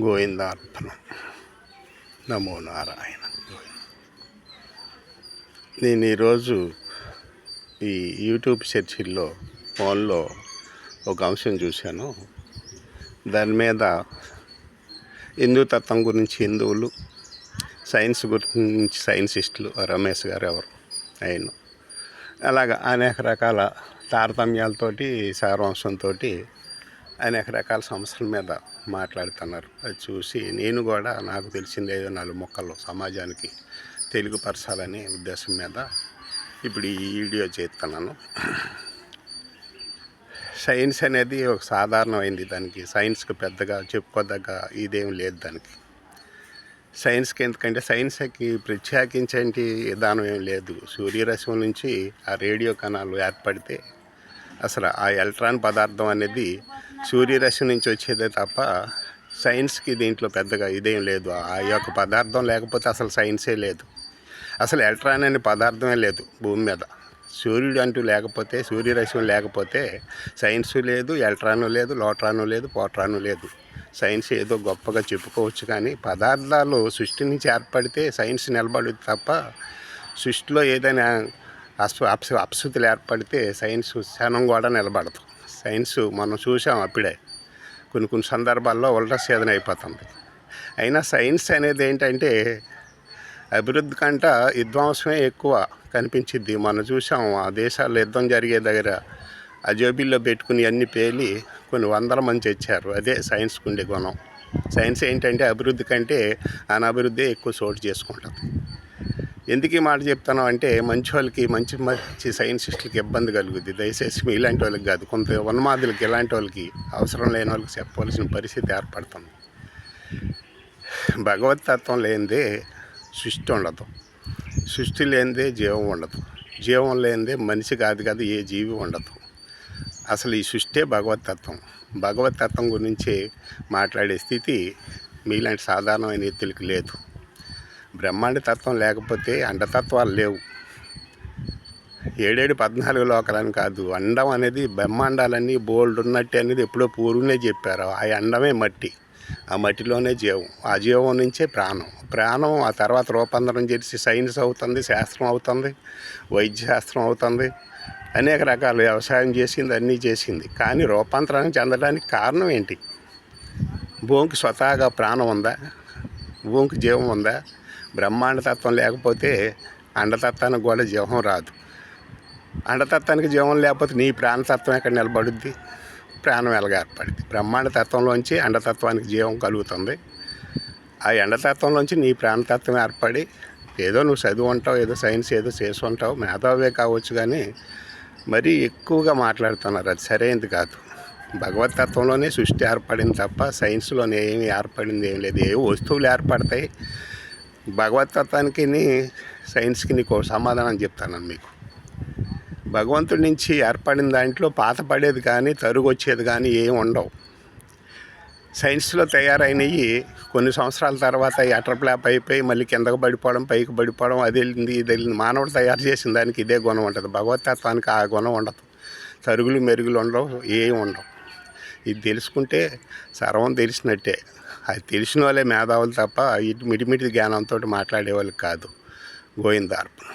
గోవిందార్పణం. నమో నారాయణ. నేను ఈరోజు ఈ యూట్యూబ్ సెర్చిల్లో ఫోన్లో ఒక అంశం చూశాను. దాని మీద హిందూ తత్వం గురించి హిందువులు సైన్స్ గురించి సైన్సిస్టులు రమేష్ గారు ఎవరు? ఆయన. అలాగా అనేక రకాల తారతమ్యాలతోటి సారాంశంతో అనేక రకాల సమస్యల మీద మాట్లాడుతున్నారు. అది చూసి నేను కూడా నాకు తెలిసింది ఏదో నాలుగు మొక్కలు సమాజానికి తెలుగుపరచాలనే ఉద్దేశం మీద ఇప్పుడు ఈ వీడియో చేస్తున్నాను. సైన్స్ అనేది ఒక సాధారణమైంది దానికి. సైన్స్కి పెద్దగా చెప్పుకోదగ్గ ఇదేం లేదు దానికి. సైన్స్కి ఎందుకంటే సైన్స్కి ప్రత్యేకించేంటి విధానం ఏం లేదు. సూర్యరశ్మి నుంచి ఆ రేడియో కణాలు ఏర్పడితే అసలు ఆ ఎలక్ట్రాన్ పదార్థం అనేది సూర్యరశ్మి నుంచి వచ్చేదే తప్ప సైన్స్కి దీంట్లో పెద్దగా ఇదేం లేదు. ఆ యొక్క పదార్థం లేకపోతే అసలు సైన్సే లేదు. అసలు ఎలక్ట్రాన్ అనే పదార్థమే లేదు భూమి మీద. సూర్యుడు అంటూ లేకపోతే సూర్యరశ్మి లేకపోతే సైన్స్ లేదు ఎలక్ట్రాను లేదు లోట్రాను లేదు పోట్రాను లేదు. సైన్స్ ఏదో గొప్పగా చెప్పుకోవచ్చు కానీ పదార్థాలు సృష్టి నుంచి ఏర్పడితే సైన్స్ నిలబడదు తప్ప సృష్టిలో ఏదైనా అప్సు అప్సుతులు ఏర్పడితే సైన్స్ క్షణం కూడా నిలబడదు. సైన్స్ మనం చూసాం అప్పుడే. కొన్ని కొన్ని సందర్భాల్లో ఉల్టసేదన అయిపోతుంది. అయినా సైన్స్ అనేది ఏంటంటే అభివృద్ధి కంట విధ్వంసమే ఎక్కువ కనిపించిద్ది. మనం చూసాం ఆ దేశాల్లో యుద్ధం జరిగే దగ్గర ఆ జోబీల్లో పెట్టుకుని అన్ని పేలి కొన్ని వందల మంది తెచ్చారు అదే సైన్స్ ఉండే గుణం. సైన్స్ ఏంటంటే అభివృద్ధి కంటే అనాభివృద్ధి ఎక్కువ చోటు చేసుకుంటుంది. ఎందుకు ఈ మాట చెప్తాను అంటే మంచి వాళ్ళకి మంచి మంచి సైంటిస్టులకి ఇబ్బంది కలుగుద్ది. దయచేసి మీ ఇలాంటి వాళ్ళకి కాదు కొంత ఉన్మాదులకి ఇలాంటి వాళ్ళకి అవసరం లేని వాళ్ళకి చెప్పవలసిన పరిస్థితి ఏర్పడుతుంది. భగవత్ తత్వం లేనిదే సృష్టి ఉండదు. సృష్టి లేనిదే జీవం ఉండదు. జీవం లేనిదే మనిషి కాదు కాదు ఏ జీవి ఉండదు. అసలు ఈ సృష్టే భగవత్ తత్వం. భగవత్ తత్వం గురించి మాట్లాడే స్థితి మీలాంటి సాధారణమైన వ్యక్తులకి లేదు. బ్రహ్మాండ తత్వం లేకపోతే అండతత్వాలు లేవు. ఏడేడు పద్నాలుగు లోకాలని కాదు అండం అనేది బ్రహ్మాండాలన్నీ బోల్డ్ ఉన్నట్టు అనేది ఎప్పుడో పూర్వనే చెప్పారు. ఆ అండమే మట్టి. ఆ మట్టిలోనే జీవం. ఆ జీవం నుంచే ప్రాణం. ప్రాణం ఆ తర్వాత రూపాంతరం చేసి సైన్స్ అవుతుంది శాస్త్రం అవుతుంది వైద్య శాస్త్రం అవుతుంది. అనేక రకాల వ్యవసాయం చేసింది అన్నీ చేసింది. కానీ రూపాంతరాన్ని చెందడానికి కారణం ఏంటి? భూమికి స్వతహాగా ప్రాణం ఉందా? భూమికి జీవం ఉందా? బ్రహ్మాండ తత్వం లేకపోతే అండతత్వానికి కూడా జీవం రాదు. అండతత్వానికి జీవం లేకపోతే నీ ప్రాణతత్వం ఎక్కడ నిలబడుద్ది? ప్రాణం ఎలాగ ఏర్పడింది బ్రహ్మాండ తత్వంలోంచి అండతత్వానికి జీవం కలుగుతుంది. ఆ ఎండతత్వంలోంచి నీ ప్రాణతత్వం ఏర్పడి ఏదో నువ్వు చదువు ఉంటావు ఏదో సైన్స్ ఏదో చేసి ఉంటావు మేధావే కావచ్చు కానీ మరీ ఎక్కువగా మాట్లాడుతున్నారు. అది సరైనది కాదు. భగవత్ తత్వంలోనే సృష్టి ఏర్పడింది తప్ప సైన్స్లోనే ఏమి ఏర్పడింది ఏం లేదు. ఏ వస్తువులు ఏర్పడతాయి? భగవతత్వానికి సైన్స్కి నీకు సమాధానం చెప్తాను మీకు. భగవంతుడి నుంచి ఏర్పడిన దాంట్లో పాత పడేది కానీ తరుగు వచ్చేది కానీ ఏం ఉండవు. సైన్స్లో తయారైనవి కొన్ని సంవత్సరాల తర్వాత ఎటర్ ప్లాప్ అయిపోయి మళ్ళీ కిందకు పడిపోవడం పైకి పడిపోవడం అది వెళ్ళింది ఇది వెళ్ళింది మానవుడు తయారు చేసిన దానికి ఇదే గుణం ఉంటుంది. భగవతత్వానికి ఆ గుణం ఉండదు. తరుగులు మెరుగులు ఉండవు ఏం ఉండవు. ఇది తెలుసుకుంటే సర్వం తెలిసినట్టే. అది తెలిసిన వాళ్ళే మేధావులు తప్ప ఇటు మిటిమిటి జ్ఞానంతో మాట్లాడేవాళ్ళు కాదు. గోవిందార్పణ.